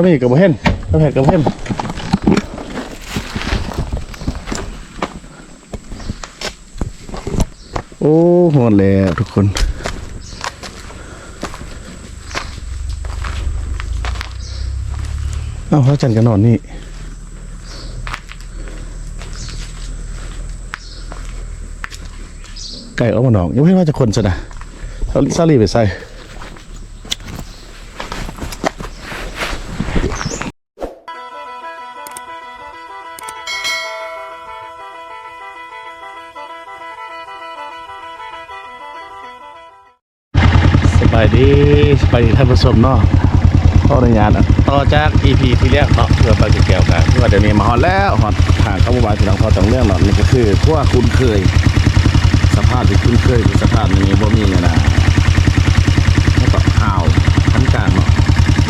ก็มีกับเห็นก็เห็นกับเห็นโอ้หมดแล้วทุกคนเอาพระจันทร์ก็นนอนนี่ไก่ออกมาหนองยังไม่ว่าจะคนซะนะเอาซาลีไปใส่ ผู้ชมเนาะพ่อในงานอะต่อจาก EP ที่แรกเนาะเพื่อไปเกี่ยวกันที่ว่าเดี๋ยวนี้มาฮอดแล้วฮอดทางเข้ามาถึงหลังพอต้องเรื่องเนาะนี่ก็คือพวกคุณเคย สภาพที่คุ้นเคยคือสภาพนี้บ่มีนะแล้วก็ห่าวทั้งกลางเนาะ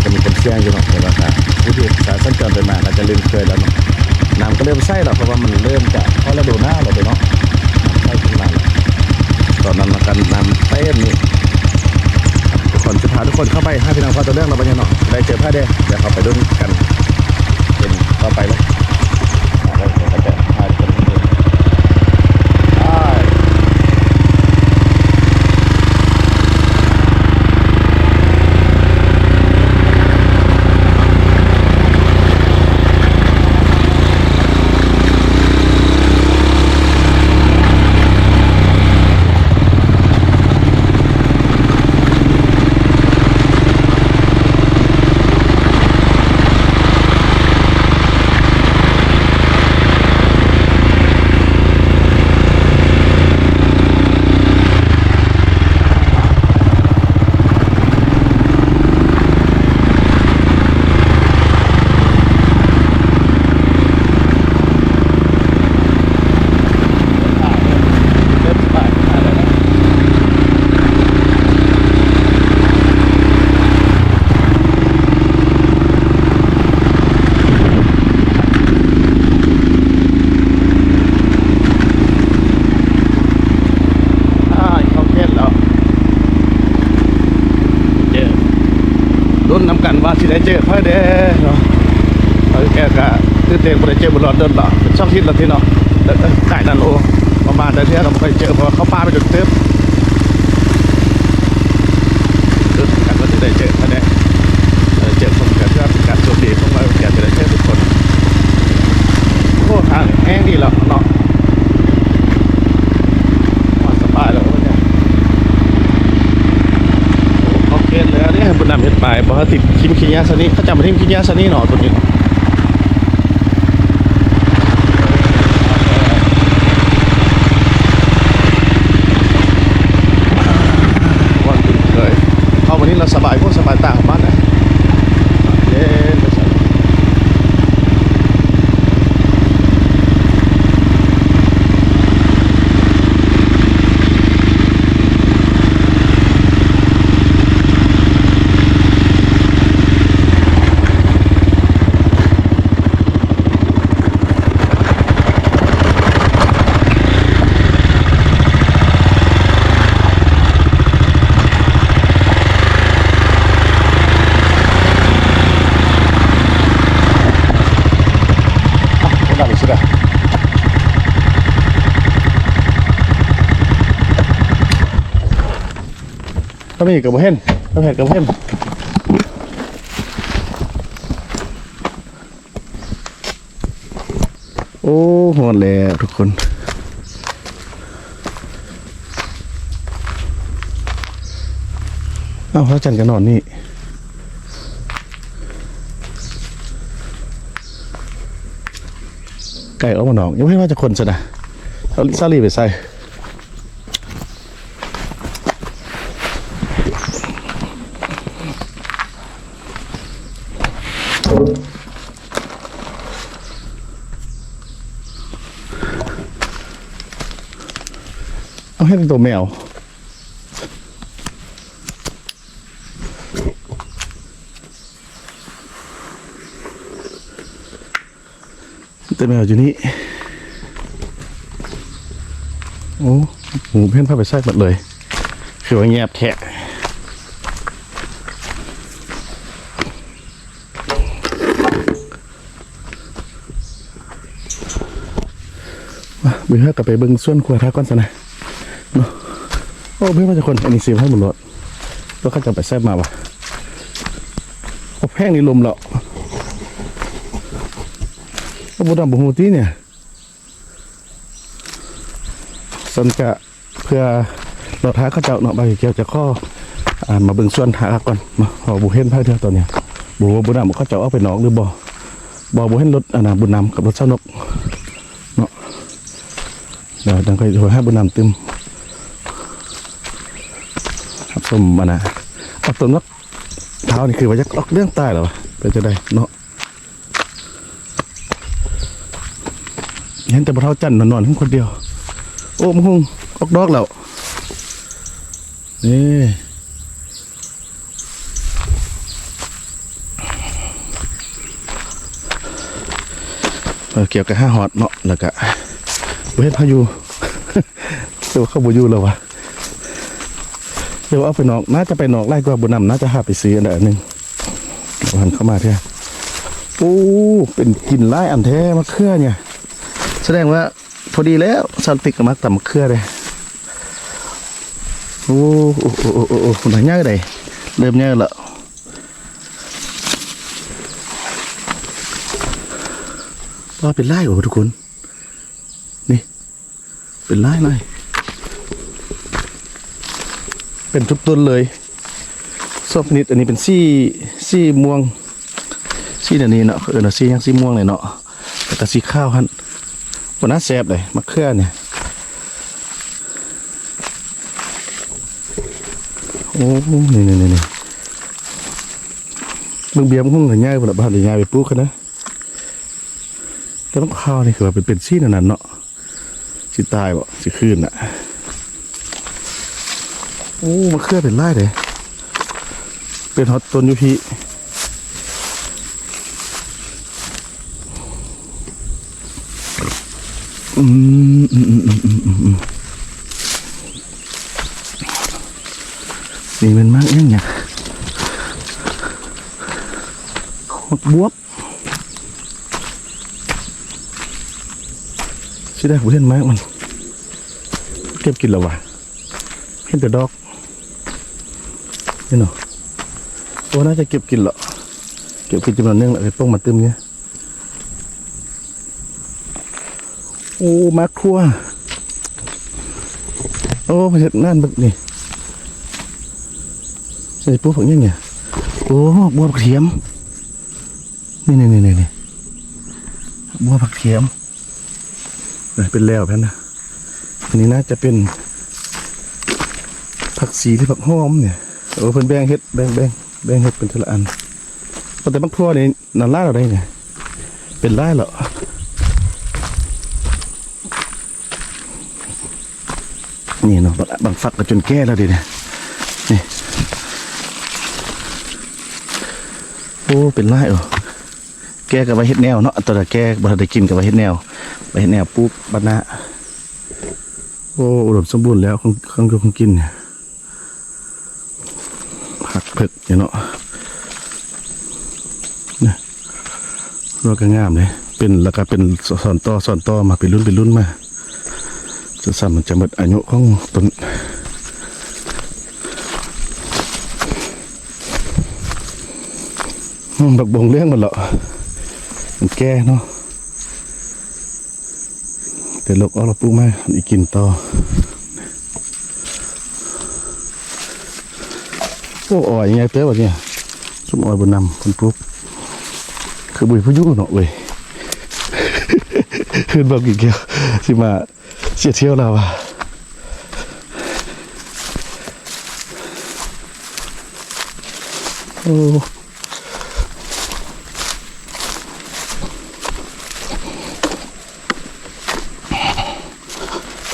จะมีคนเสี่ยงอยู่เนาะแต่ว่าถ้าผู้ที่สายสัญจรไปมาก็จะลืมเคยแล้วเนาะน้ำก็เริ่มใส่แล้วเพราะว่ามันเริ่มจะเพราะฤดูหน้าเราไปเนาะใส่ขึ้นมาแล้วตอนนั้นเรากันน้ำเต็มนี่ ทุกคนจะพาทุกคนเข้าไปให้พี่น้องพอตัวเรื่องเราไปเนี่ยเนาะได้เจอผ้าแดงเดี๋ยวเขาไปดูกันเป็นต่อไปเลยอ่าแล้วเดี๋ยวเขาจะพาทุกคนไปดูไป เริ่มสบายขึ้นมาแล้วนะอ่าเขาเทศแล้วเจอ รุ่นนำกันว่าสิได้เจอพ่อเด้เนาะแกกะตื่นเต้นบ่ได้เจอบนรถเดินหรอเป็นช่องทิศละทีเนาะแต่แต่ไก่นั่นโอประมาณเดือนที่เราไปเจอเพราะเขาป้าไปจนเต็มกันว่าสิได้เจอพ่อเด้เออเจอคนกันเพื่อเป็นการโชคดีของเราแก่จะได้เจอทุกคนโอ้ทางแห้งดีแล้วเนาะมาสบายแล้วเนี่ย โอเค เลยอันนี้บุญนำเห็ดปลายบอกว่าติดคิมคิยาสนีเขาจำมาที่คิมคิยาสนีหนอตัวนี้วันคุณเคยเอาวันนี้เราสบายพวกสบายตาของบ้านนะเย็นไปสบายอะบุญนำอีกสิละ ก็มีกับบ่เห็นก็เห็นกับเห็นโอ้หมดแล้วทุกคนเอ้าพระจันทร์ก็นอนนี่ไก่ออกมาหนองยังไม่ว่าจะคนซะนะเอาซาลีไปใส่ เอาให้เป็นตัวแมวแต่แมวอยู่นี่ โอ้หูเพ่นผ้าไปใส่หมดเลย คือว่าเงียบแทะ เบื่อกับไปเบิ่งส่วนครัวท้าก่อนซะนะเนาะโอ้เพื่อนมาจากคนอันนี้สิให้หมดรถแล้วเขาจะไปแซ่บมาวะโอ้แพงนี่ลมแล้วโอ้บุดำบุหูตีเนี่ยสันกะเพื่อราท้าเขาเจ้าเนาะใบเกี่ยวจะข้ออ่ามาเบิ่งส่วนหาก่อนมาเอบุเห็นไพ่เดียวตอนเนี้ยบุว่าบุดำเขาเจ้าเอาไปหนองหรือบ่บ่บุเห็นรถอันน่ะบุญนำกับรถเช่านก เดี๋ยวดังก็โทรให้บุญนำตึมครับส้มมานะเอาต้นนักเท้านี่คือว่าจะออกเรื่องใต้หรอวะเป็นจะได้เนาะเห็นแต่บ่เท้าจันนอนๆทั้งคนเดียว โอ้มงคงออกดอกแล้วนี่เออเกี่ยวกับห้าหอดเนาะแล้วก็ เวทพายุเดี๋ยวเข้าบูยูแล้ววะเดี๋ยวเอาไปนอกน่าจะไปนอกไล่กว่าบุญนำน่าจะหาไปซื้ออันหนึ่งหันเข้ามาเถอะโอ้เป็นกินไล่อันแท้มะเขือเนี่ย แสดงว่าพอดีแล้วสันติกกับมาต่ำมะเขือเลยโอ้โอ้โอ้โอ้โอ้หนังเงาเลยเริ่มเงาแล้วว่าเป็นไล่โอ้ทุกคน เป็นไล่ไล่เป็นทุกต้นเลยซอบนิดอันนี้เป็นซี่ซี่ม่วงซี่เดี๋ยวนี้เนาะเออเนาะซี่ยังซี่ม่วงเลยเนาะแต่ซี่ข้าวฮันวันน่าแซบเลยมะเขือเนี่ยโอ้นี่นี่นี่นี่มึงเบียมึงคงหง่ายกว่าบ้านหรือง่ายไปปลูกนะแต่ต้องข้าวนี่คือว่าเป็นเป็นซี่นั่นน่ะเนาะ สิตายบ่สิขึ้นอะ โอ้มันเคลื่อนเป็นไล่เลยเป็นฮอตต้นยูพีอืมอืมอืมอืมอืมอืมอืมนี่มันมากยังไงบวบ สิได้ผมเห็นไหมมัน เก็บกินแล้ววะเห็นแต่ดอกนี่เนาะโอ้น่าจะเก็บกินหรอเก็บกินจำนวนนึงแหละไปป้องมาตึมเนี้ยโอ้มาครัวโอ้เห็ดนั่นแบบนี่ใส่ปุ๊บแบบนี้เนี่ยโอ้บัวผักเทียมนี่นี่นี่นี่บัวผักเทียม เป็นแล้วแพนนะอันนี้น่าจะเป็น ผักสีหรือผักหอมเนี่ยโอ้เพิ่นแบงเฮ็ดแบงแบงแบงเฮ็ดเป็นทีละอันแต่บักทั่วนี่นันล่าเราได้ไงเป็นล่เหรอนี่เนาะบางบางฝักก็จนแก่แล้วดิเนี่ยนี่ โอ้ เป็นล่าเออ แกกับไว้เฮ็ดแนวเนาะตอนตัวละแกบ่ทันได้กินกับไว้เฮ็ดแนวไปเห็นแนวปุ๊บบรรณะโอ้อุดมสมบูรณ์แล้วของของของกินเนี่ยผักเผือกเนี่ยเนาะเนี่ยเราก็งามเลยเป็นแล้วก็เป็นสอนต่อสอนต่อมาเป็นรุ่นเป็นรุ่นมาจะสั่มันจะหมดอายุของต้นบักบงเลี้ยงมันเหรอ มันแก่เนาะแต่ลกเอาเราปลูกมาอีกกินต่อโอ้อ่อยังไงเต้วะเนี่ยสมอ่อยบนนำคนปลูกคือบุยผู้ยุ่เนาะเว้ยขึ้นบอกอีกเกี่ยวสิมาเสียเที่ยวเราอะโอ้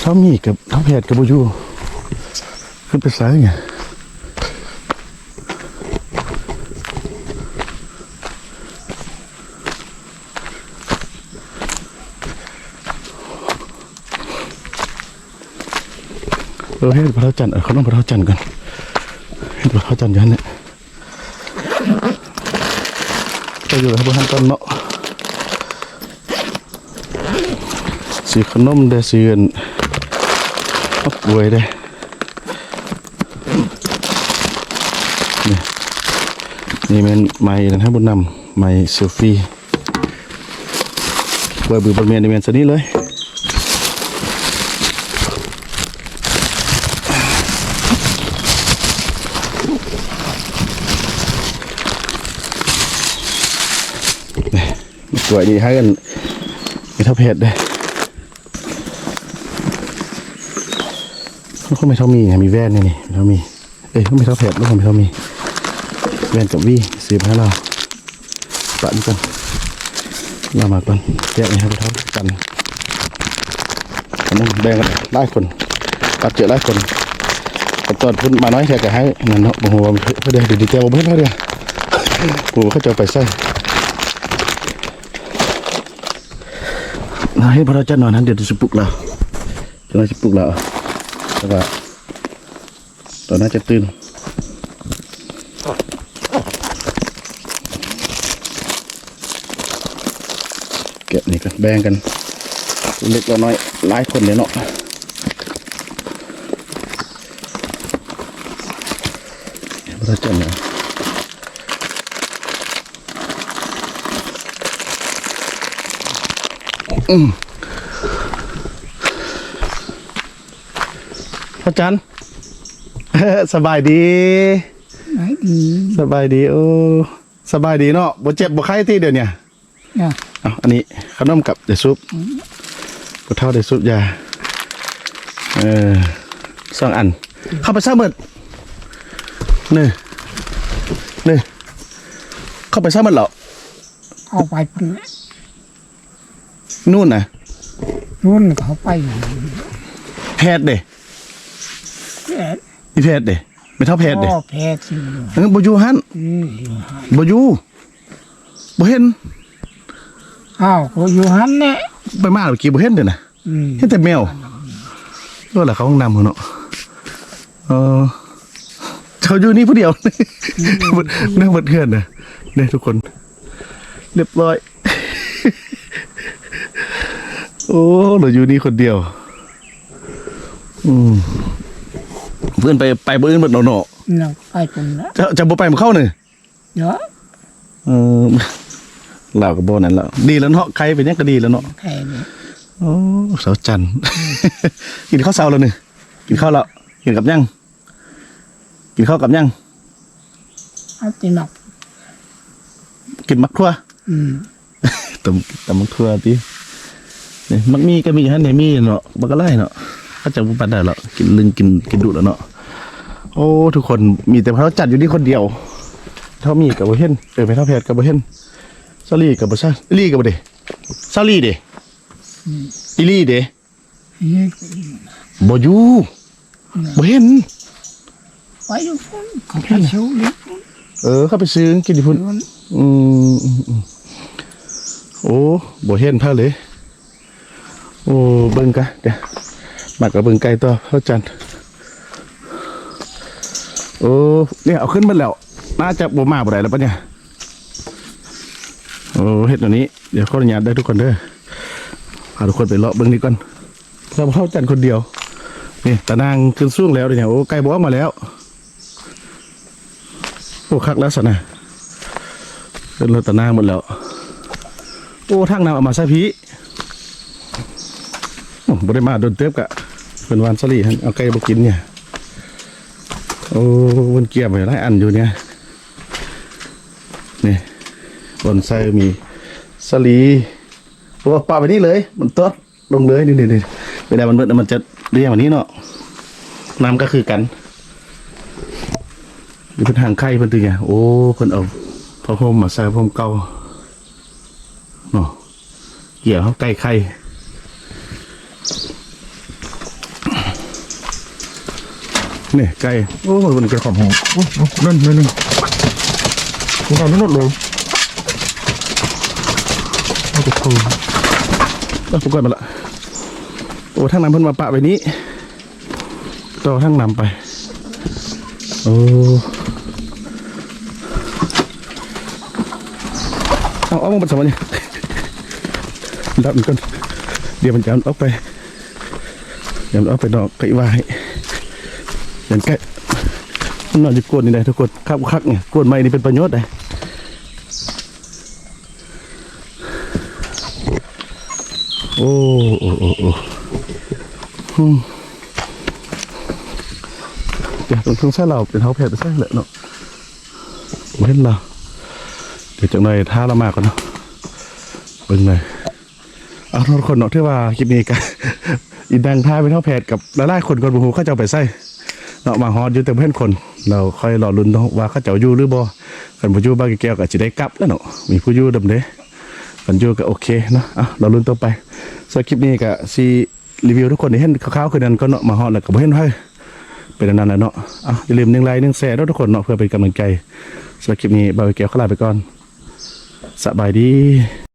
เขามีกับเขาแผดกับบุยูขึ้นไปซ้ายไงเออให้พระเท้าจันทร์เขาต้องพระเท้าจันทร์กันให้พระเท้าจันทร์ยันเนี่ยก็อยู่กับพระท่านต้นเนาะซื้อขนมได้ซื้ออัน บวยได้นี่นี่เป็นไม้นะครับบุญนำไม้เซลฟี่บวยบือบนเมียนในเมียนสนี้เลยสวยดีให้กันไม่ท่าเพชรเลย ลูกเขาไม่เท่ามีไงมีแว่นนี่นี่ไม่เท่ามีเอ้ยลูกไม่เท่าเพลูกเขาไม่เท่ามีแว่นกับวี่ซื้อมาให้เราปะนี่ก่อนเรามาก่อนแยกนี่ให้ไปเท่ากันอันนั้นแบ่งกันได้คนตัดเจอได้คนแต่ตอนพุ่นมาน้อยแค่จะให้นั่นเนาะโอ้โหเพื่อเดี๋ยวดีเจบอกเพื่อนเขาเดียวกูเขาจะเอาไปใส่ Nah, ini pada แต่ว่าตัวน่าจะตื่นเก็บนี่กันแบ่งกันเล็กเราน้อยหลายคนเลยเนาะเราจะเนี่ยอืม พระจันทร์สบายดีไหนดี สบายดี โอ้ สบายดีเนาะบ่เจ็บบ่ไข้ที่เดี๋ยวเนี้เนี่ยเอาอันนี้ขนมกับเดี๋ยวซุปกูเท่าเดี๋ยวซุปยา เออสองอัน เข้าไปซะหมดนี่นี่เข้าไปซะหมดเหรอเอาไปพุ่นนู่นน่ะรุ่นเขาไปอยู่แพทย์เด้ แพทย์มีแพทย์เด้ไม่เท่าแพทย์เด้พ่อแพทย์สิเออบ่อยู่หันอืมอยู่หันบ่อยู่บ่เห็นอ้าวก็อยู่หันเนี่ยไปมาเมื่อกี้บ่เห็นเด้อน่ะอืมเห็นแต่แมวก็แหละเขาห้องน้ำเขาเนาะเออเขาอยู่นี่ผู้เดียวเนื่องบดเพื่อนนะเนี่ยทุกคน เรียบร้อย โอ้เราอยู่นี่คนเดียว อืม เพื่อนไปไปเบื้อนหมดเนาะเนาะนั่งไปพุ่นละจะจะบ่ไปมาเข้าหนึ่งเดี๋ยวเออเรากับโบนั่นแล้วดีแล้วเนาะใครเป็นยังก็ดีแล้วเนาะแค่นี้โอ้เสาจันทร์ กินข้าวเสาแล้วนี่กินข้าวแล้วกินกับยังกินข้าวกับยังเอาตีหนักกินมักทั่ว อืมตำตำมักทั่วตินี่มักมีก็มีฮะเนี่ยมีเนาะมันก็ไล่เนาะ ก็จะบุปันได้แล้วกินลึงกินกินดุแล้วเนาะโอ้ทุกคนมีแต่พระจัดอยู่นี่คนเดียวเท่ามีกับบ่เห็นเออไปเท่าแพทย์กับบ่เห็นซาลี่กับบ่ซาลี่กับบ่เด้ซาลี่เด้อีลี่เด้นี่บ่อยู่บ่เห็นไปอยู่พุ่นเขาไปเชียวลิเออเข้าไปซื้อกินที่พุ่นรุ่นอืมอืมอืมโอ้บ่เห็นพาเลยโอ้เบิ่งกะเดี๋ยว มากับเบิงไก่ต่อเข้าจันโอ้เนี่ยเอาขึ้นมาแล้ว น่าจะบ่มาบ่ได้แล้วปะเนี่ยโอ้เฮ็ดอันนี้เดี๋ยวขออนุญาตได้ทุกคนเด้อพาทุกคนไปเลาะเบิ่งนี่ก่อนเราเข้าจันคนเดียวนี่ตานางขึ้นสูงแล้วเนี่ยโอ้ไก่บ่อมาแล้วโอ้คักแล้วสนะเป็นรถตะนางหมดแล้วโอ้ทางน้ำเอามาใส่พีโอ้บ่ได้มาโดนเติบกะ เป็นวานสลีฮะเอาไก่บกินเนี่ย โอ้มันเกียบไปหลายอันอยู่เนี่ย นี่บนไส้มีสลีโอ้ปาไปนี่เลย มันตดลงเลยนี่นี่นี่เวลามันเบิดมันจะเรียงแบบนี้เนาะน้ำก็คือกันอยู่เป็นทางไข่เพิ่นตึงไงโอ้เพิ่นเอาผ้าห่มมาใส่ผ้าห่มเก่าเนาะเกี่ยวเขาไก่ไข่ นี่ไก่โอ้มันเป็นของหอมโอ้โอ้นั่นนั่นนั่นของเรานั่นหมดเลยเอาไปคืนเอาไปก่อนมาละโอ้ทางน้ำเพิ่นมาปะไว้นี้ต่อทางน้ำไปโอ้เอาเอามันสมัยนี้ดับมันก่อนเดี๋ยวมันจะเอาไปเดี๋ยวมันเอาไปดอกไก่ว่าให้ ดี๋ยวไก่มันนอนอยู่กวนนี่ได้ทุกคนคับคักเนี่ยกวนไม้นี่เป็นประโยชน์เลยโอ้โอ้โอ้โอ้เดี๋ยวตรงทางใส่เราเป็นเท้าแพทย์ไปใส่แหละเนาะไม่เห็นเราเดี๋ยวจากหน่อยท่าเรามาก่อนเนาะเบิ่งหน่อยเอาทุกคนเนาะที่ว่าคลิปนี้กันอีดังท่าเป็นเท่าแพทย์กับหลายๆคนคนบูฮูเข้าจะไปใส่ เนาะมาฮอดอยู่แต่เพื่อนคน เราค่อยรอลุ้นว่าเขาเจะเอาอยู่หรือบ่กันผู้อยู่บ้านแก้วก็จะได้กลับแล้วเนาะมีผู้อยู่ดำเด้กันอยู่ก็โอเคเนาะอะเราลุ้นต่อไปสำหรับคลิปนี้ก็สิรีวิวทุกคนได้เห็นคร่าวๆคือนั้นก็เนาะมาฮอดแล้วก็บ่เห็นไผเป็นนั้นแหละเนาะอะอย่าลืมหนึ่งไลค์หนึ่งแชร์เนาะทุกคนเนาะเพื่อเป็นกำลังใจสำหรับคลิปนี้บาวแก้วขอลาไปก่อนสบายดี